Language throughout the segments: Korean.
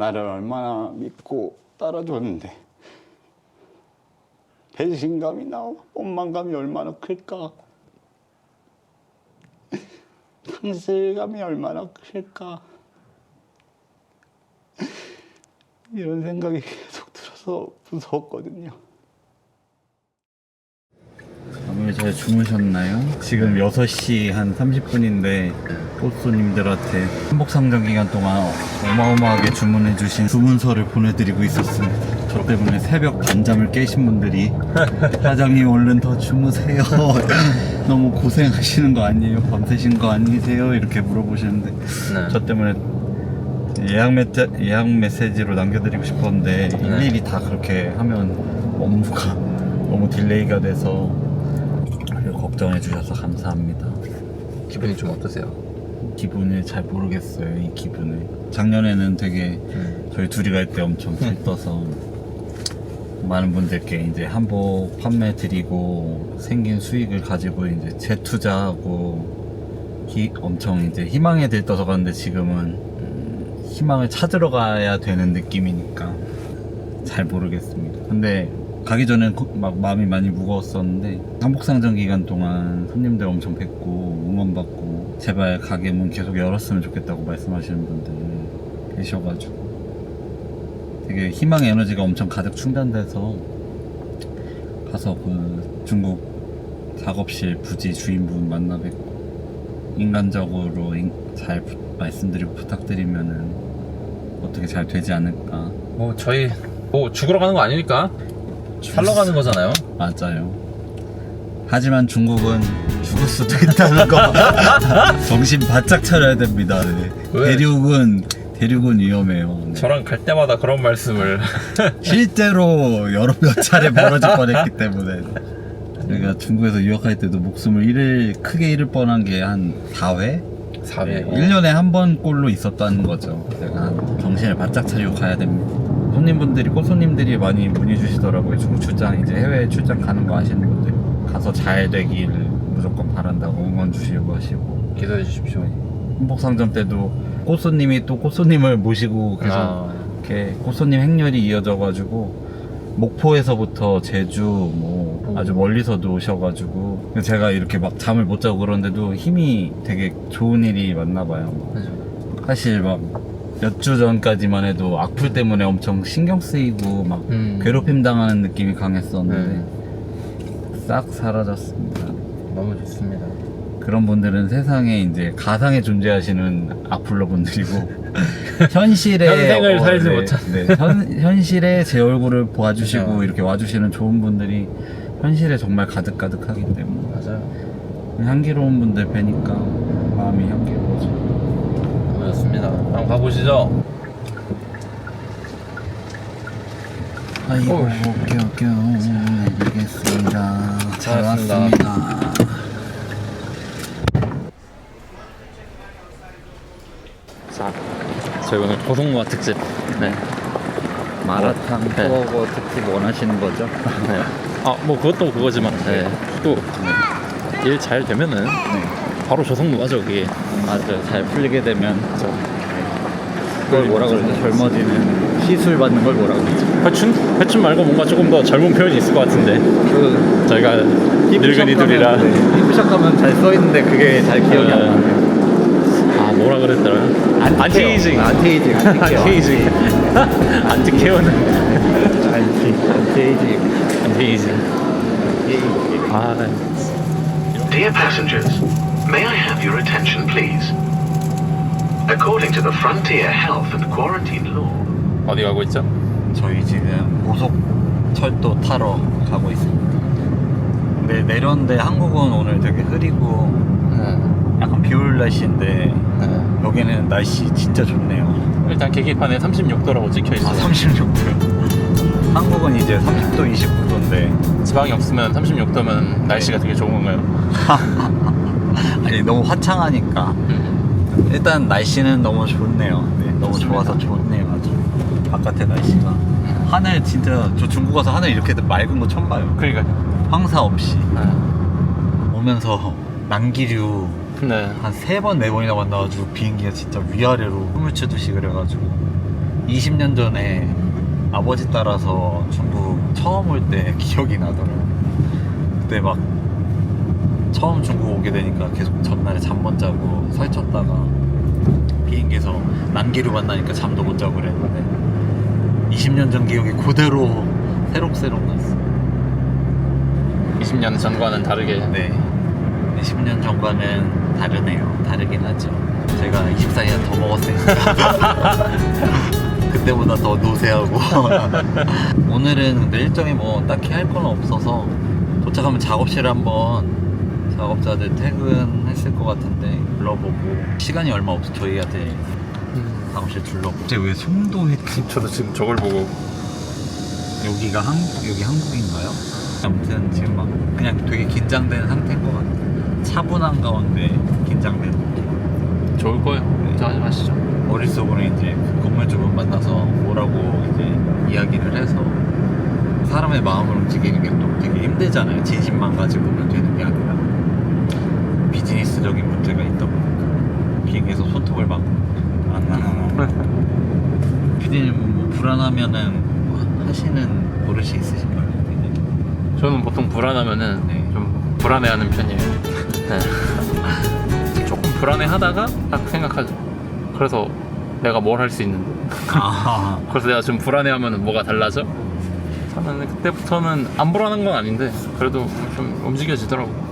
나를 얼마나 믿고 따라줬는데 배신감이나 원망감이 얼마나 클까 상실감이 얼마나 클까 이런 생각이 계속 들어서 무서웠거든요. 잠을 잘 주무셨나요? 지금 6시 한 30분인데 꽃손님들한테 한복상정 기간 동안 어마어마하게 주문해주신 주문서를 보내드리고 있었습니다. 저 때문에 새벽 반잠을 깨신 분들이 사장님 얼른 더 주무세요. 너무 고생하시는 거 아니에요? 밤새신 거 아니세요? 이렇게 물어보시는데 네. 저 때문에 예약, 메시, 예약 메시지로 남겨드리고 싶었는데 네. 일일이 다 그렇게 하면 업무가 너무 딜레이가 돼서 걱정해 주셔서 감사합니다. 기분이 좀 어떠세요? 기분을 잘 모르겠어요, 이 기분을. 작년에는 되게 음. 저희 둘이 갈 때 엄청 들떠서 많은 분들께 이제 한복 판매 드리고 생긴 수익을 가지고 이제 재투자하고 히- 엄청 이제 희망에 들떠서 갔는데 지금은 음, 희망을 찾으러 가야 되는 느낌이니까 잘 모르겠습니다. 근데 가기 거- 막 마음이 많이 무거웠었는데 한복상정 기간 동안 손님들 엄청 뵙고 응원받고 제발 가게 문 계속 열었으면 좋겠다고 말씀하시는 분들 계셔가지고 되게 희망 에너지가 엄청 가득 충전돼서 가서 그 중국 작업실 부지 주인분 만나 뵙고 인간적으로 인- 잘 부- 말씀드리고 부탁드리면은 어떻게 잘 되지 않을까? 뭐 저희 뭐 죽으러 가는 거 아니니까 살러 가는 거잖아요. 맞아요. 하지만 중국은 죽을 수도 있다는 거 정신 바짝 차려야 됩니다. 네. 왜? 대륙은 대륙은 위험해요. 네. 저랑 갈 때마다 그런 말씀을 실제로 여러 몇 차례 벌어질 뻔했기 때문에 제가 중국에서 유학할 때도 목숨을 잃을 크게 잃을 뻔한 게 한 4회? 4회 네, 1년에 한 번 꼴로 있었다는 거죠. 제가 정신을 바짝 차리고 가야 됩니다. 손님분들이 꽃손님들이 많이 문의 주시더라고요. 중국 출장 이제 해외 출장 가는 거 아시는 분들 가서 잘 되길 무조건 바란다고 응원 주시고 하시고 기도해 주십시오. 한복상점 때도 꽃손님이 또 꽃손님을 모시고 계속 아, 이렇게 꽃손님 행렬이 이어져가지고 목포에서부터 제주 뭐 아주 멀리서도 오셔가지고 제가 이렇게 막 잠을 못 자고 그러는데도 힘이 되게 좋은 일이 많나 봐요. 사실 막 몇 주 전까지만 해도 악플 때문에 엄청 신경 쓰이고 막 음. 괴롭힘 당하는 느낌이 강했었는데 싹 사라졌습니다. 너무 좋습니다. 그런 분들은 세상에 이제 가상에 존재하시는 악플러 분들이고 현실에 현생을 살지 네, 못한. 네, 현, 현실에 제 얼굴을 봐주시고 그죠. 이렇게 와주시는 좋은 분들이 현실에 정말 가득가득하기 때문에 맞아요. 향기로운 분들 뵈니까 마음이 향기로 좋습니다. 한번 가보시죠. 아이고 어우. 껴껴 내리겠습니다. 잘 고맙습니다. 왔습니다. 자, 저희 오늘 고성무화 특집. 네. 마라탕 네. 투어거 특집 원하시는 거죠? 네. 아, 뭐 그것도 그거지만 네. 또 일 잘 되면은 네. 바로 조성무화죠 그게. 맞아요. 잘 풀리게 되면 그렇죠. 그걸 뭐라 그러죠? 젊어지는 시술 받는 걸 뭐라 그러죠? 회춘? 회춘 말고 뭔가 조금 더 젊은 표현이 있을 것 같은데 그 저희가 늙은이들이라 피부샵 가면 잘 써 있는데 그게 잘 기억이 안 나요. 아 뭐라 그랬더라 안티에이징 안티에이징. 안티에이징 안티케어는 안티 안티에이징. 안티에이징 아 Dear passengers, may I have your attention, please? According to the Frontier Health and Quarantine Law, 어디 가고 있죠? 저희 지금 고속철도 타러 가고 있습니다. 근데 내렸는데 한국은 오늘 되게 흐리고 약간 비올 날씨인데 여기는 날씨 진짜 좋네요. 일단 계기판에 36도라고 찍혀 아 있어요 36도요. 한국은 이제 30도, 29도인데 지방이 없으면 36도면 날씨가 되게 좋은 건가요? 아니 너무 화창하니까. 일단 날씨는 너무 좋네요. 네, 너무 좋아서 좋네요. 아주 바깥의 날씨가. 하늘 진짜 저 중국 가서 하늘 이렇게 맑은 거 처음 봐요. 그러니까 황사 없이. 오면서 난기류 네. 한 세 번 네 번이나 만나가지고 비행기가 진짜 위아래로 흐물 치듯이 그래가지고 20년 전에 아버지 따라서 중국 처음 올 때 기억이 나더라고요. 그때 막 처음 중국 오게 되니까 계속 전날에 잠 못 자고 설쳤다가 비행기에서 난기류 만나니까 잠도 못 자고 그랬는데 20년 전 기억이 그대로 새록새록 났어. 20년 전과는 다르게 네. 20년 전과는 다르네요. 다르긴 하죠. 제가 24년 더 먹었으니까. 그때보다 더 노쇠하고. 오늘은 근데 일정이 뭐 딱히 할 건 없어서 도착하면 작업실 한번 작업자들 퇴근했을 것 같은데 불러보고 시간이 얼마 없어 저희한테 작업실 둘러보고. 쟤왜 송도 했지? 저도 지금 저걸 보고 여기가 한 여기 한국인가요? 아무튼 지금 막 그냥 되게 긴장된 상태인 것 같아요. 차분한 가운데 긴장된. 좋을 거예요 자 마시죠 머릿속으로 이제 그 건물주분 만나서 뭐라고 이제 이야기를 해서 사람의 마음을 움직이는 게 또 되게 힘들잖아요. 진심만 가지고 면 되는 게 아니라 비즈니스적인 문제가 있다 보니까 비행기에서 손톱을 막 안. 피디님은 뭐 불안하면은 뭐 하시는 버릇이 있으신가요? 피디님? 저는 보통 불안하면은 네. 좀 불안해하는 편이에요 네. 조금 불안해하다가 딱 생각하죠 그래서 내가 뭘 할 수 있는데 아, 그래서 내가 좀 불안해하면 뭐가 달라져? 저는 그때부터는 안 불안한 건 아닌데 그래도 좀 움직여지더라고.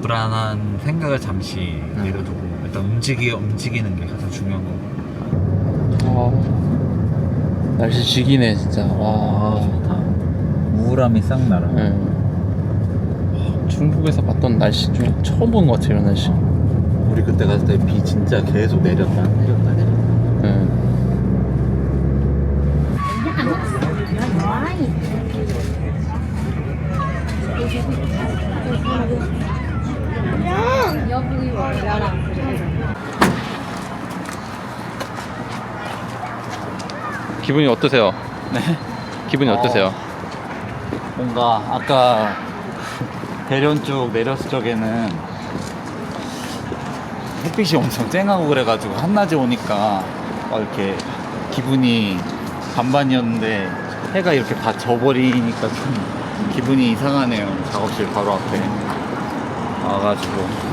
불안한 생각을 잠시 음. 내려두고 일단 움직이 움직이는 게 가장 중요한 거고. 와 날씨 죽이네 진짜. 와. 우울함이 싹 날아. 네. 중국에서 봤던 날씨 중에 처음 본 것 같아요 이런 날씨. 우리 그때 갔을 때 비 진짜 계속 내렸다 내렸다 내렸다. 네. 기분이 어떠세요? 네. 기분이 어떠세요? 뭔가 아까 대련 쪽 내렸을 적에는 햇빛이 엄청 쨍하고 그래가지고 한낮에 오니까 막 이렇게 기분이 반반이었는데 해가 이렇게 다 져버리니까 좀 기분이 이상하네요. 작업실 바로 앞에 와가지고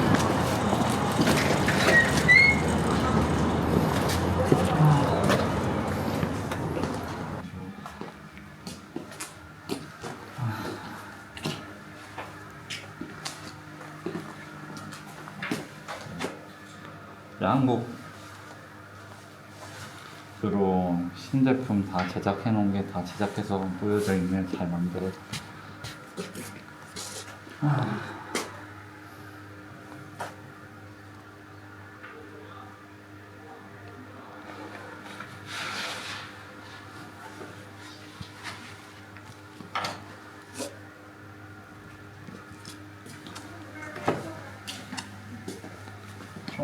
한국 주로 신제품 다 제작해 놓은 게 다 제작해서 보여져 있네 잘 만들어.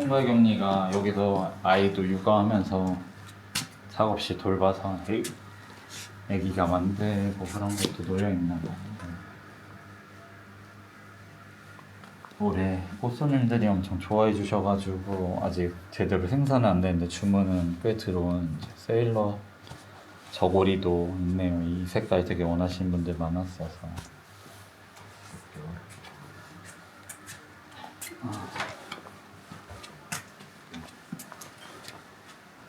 총괄 격리가 여기서 아이도 육아하면서 작업실 돌봐서 애, 애기가 만들고 그런 것도 놓여 있나 봐. 올해 꽃손님들이 엄청 좋아해 주셔가지고 아직 제대로 생산은 안 되는데 주문은 꽤 들어온 세일러 저고리도 있네요. 이 색깔 되게 원하시는 분들 많았어서.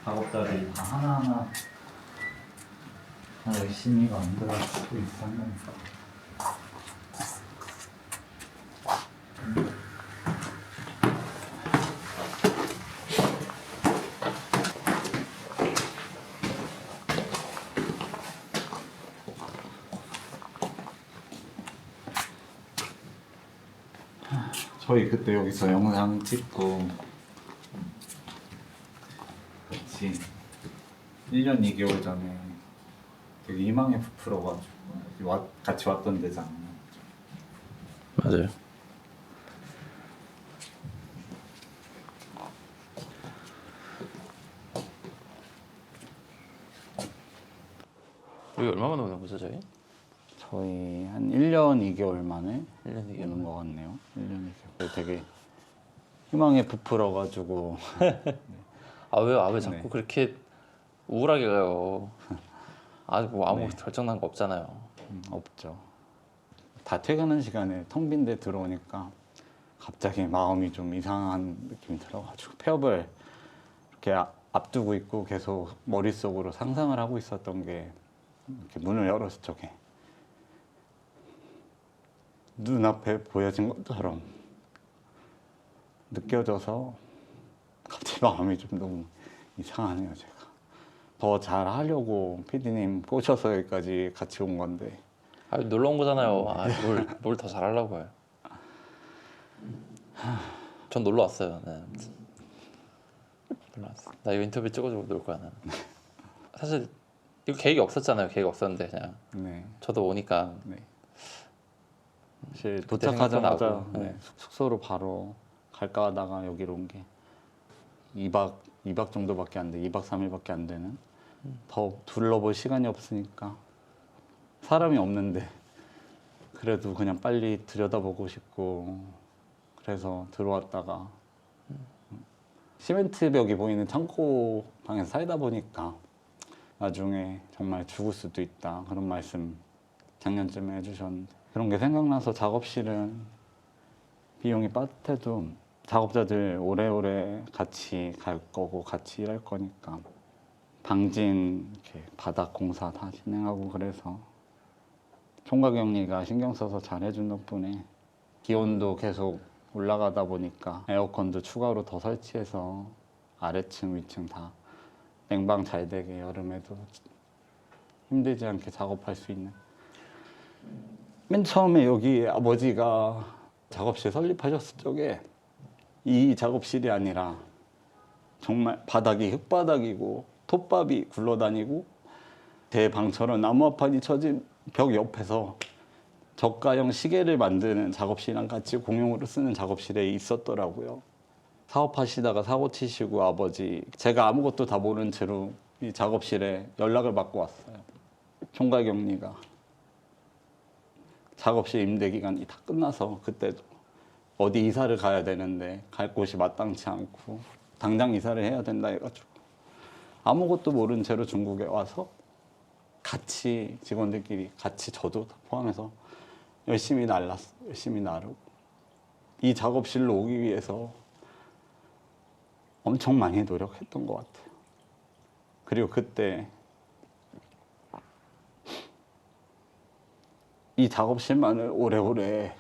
작업자들이 다 하나하나 다 열심히 만들어주고 있었는데 저희 그때 여기서 영상 찍고 그치 1년 2개월 전에 되게 희망에 부풀어가지고 와- 같이 왔던 데잖아 맞아요. 우리 얼마 만에 오는 거죠 저희? 저희 한 1년 2개월 만에 1년 2개월 오는 것 같네요. 1년 2개월. 되게 희망에 부풀어가지고 아 왜요? 아왜 자꾸 네. 그렇게 우울하게 가요. 아직 뭐 아무 네. 결정난 거 없잖아요. 음, 없죠. 다 퇴근한 시간에 텅 빈 데 들어오니까 갑자기 마음이 좀 이상한 느낌이 들어가지고 폐업을 이렇게 아- 앞두고 있고 계속 머릿속으로 상상을 하고 있었던 게 이렇게 문을 열었을 적에 눈앞에 보여진 것처럼 느껴져서 갑자기 마음이 좀 너무 이상하네요 제가 더 잘 하려고 피디님 꼬셔서 여기까지 같이 온 건데 아 놀러 온 거잖아요. 아, 뭘 뭘 더 잘하려고 해요. 전 놀러 왔어요. 네. 놀러 왔어. 나 이거 인터뷰 찍어주고 놀 거야 나는. 사실 이거 계획이 없었잖아요. 계획 없었는데 그냥 네, 저도 오니까 네. 사실 그때 도착하자마자 생각도 나고, 네, 네. 숙소로 바로 갈까 하다가 여기로 온 게 2박 2박 정도밖에 안 돼. 2박 3일밖에 안 되는. 더 둘러볼 시간이 없으니까. 사람이 없는데. 그래도 그냥 빨리 들여다보고 싶고. 그래서 들어왔다가. 시멘트 벽이 보이는 창고 방에서 살다 보니까 나중에 정말 죽을 수도 있다. 그런 말씀 작년쯤에 해주셨는데. 그런 게 생각나서 작업실은 비용이 빠듯해도 작업자들 오래오래 같이 갈 거고 같이 일할 거니까. 방진 이렇게 바닥 공사 다 진행하고 그래서 총각 형리가 신경 써서 잘 해준 덕분에 기온도 계속 올라가다 보니까 에어컨도 추가로 더 설치해서 아래층 위층 다 냉방 잘 되게 여름에도 힘들지 않게 작업할 수 있는. 맨 처음에 여기 아버지가 작업실 설립하셨을 적에 이 작업실이 아니라 정말 바닥이 흙바닥이고 톱밥이 굴러다니고 제 방처럼 나무화판이 쳐진 벽 옆에서 저가형 시계를 만드는 작업실이랑 같이 공용으로 쓰는 작업실에 있었더라고요. 사업하시다가 사고 치시고 아버지 제가 아무것도 다 모르는 채로 이 작업실에 연락을 받고 왔어요. 총각 격리가 작업실 임대 기간이 다 끝나서 그때도 어디 이사를 가야 되는데 갈 곳이 마땅치 않고 당장 이사를 해야 된다 해가지고 아무것도 모르는 채로 중국에 와서 같이 직원들끼리 같이 저도 다 포함해서 열심히 날랐어 열심히 나르고 이 작업실로 오기 위해서 엄청 많이 노력했던 것 같아요. 그리고 그때 이 작업실만을 오래오래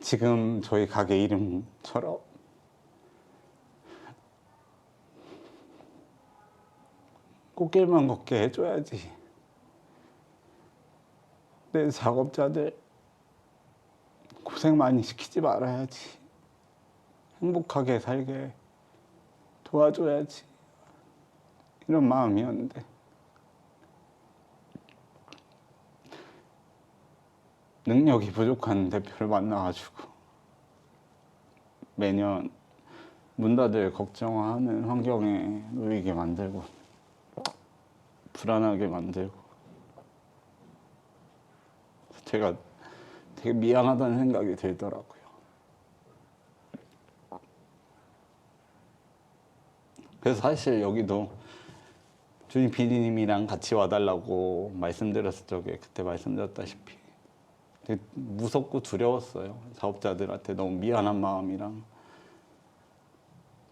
지금 저희 가게 이름처럼 꽃길만 걷게 해줘야지. 내 작업자들 고생 많이 시키지 말아야지. 행복하게 살게 도와줘야지. 이런 마음이었는데. 능력이 부족한 대표를 만나가지고 매년 문 닫을 걱정하는 환경에 놓이게 만들고 불안하게 만들고 제가 되게 미안하다는 생각이 들더라고요. 그래서 사실 여기도 준희 PD님이랑 같이 와달라고 말씀드렸을 적에 그때 말씀드렸다시피 되게 무섭고 두려웠어요. 작업자들한테 너무 미안한 마음이랑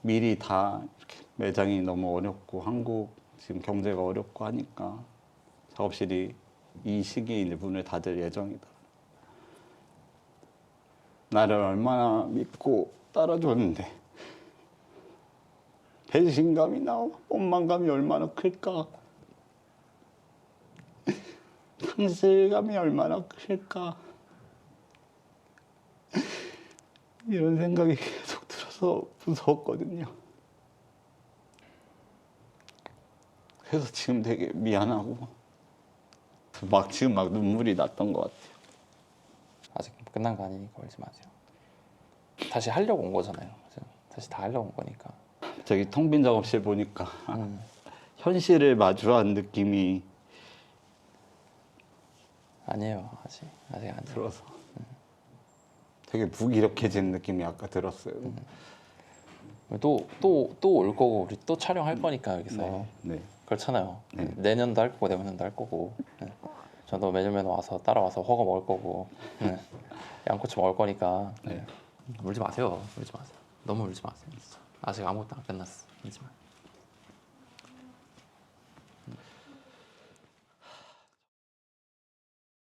미리 다 이렇게 매장이 너무 어렵고 한국 지금 경제가 어렵고 하니까 작업실이 이 시기에 이제 문을 닫을 예정이다. 나를 얼마나 믿고 따라줬는데 배신감이나 원망감이 얼마나 클까? 상실감이 얼마나 클까? 이런 생각이 계속 들어서 무서웠거든요. 그래서 지금 되게 미안하고 막 지금 막 눈물이 났던 것 같아요. 아직 끝난 거 아니니까 울지 마세요. 다시 하려고 온 거잖아요. 그죠? 다시 다 하려고 온 거니까. 저기 텅 빈 작업실 보니까 음. 현실을 마주한 느낌이 아니에요. 아직 아직 안 들어. 들어서 되게 무기력해진 느낌이 아까 들었어요. 또 또 또 올 거고 우리 또 촬영할 거니까 여기서 네. 그렇잖아요. 네. 내년도 할 거고 내년도 할 거고. 네. 저도 매년 매년 와서 따라와서 허거 먹을 거고. 네. 양꼬치 먹을 거니까. 네. 울지 마세요. 울지 마세요. 너무 울지 마세요. 진짜. 아직 아무것도 안 끝났어. 울지 마.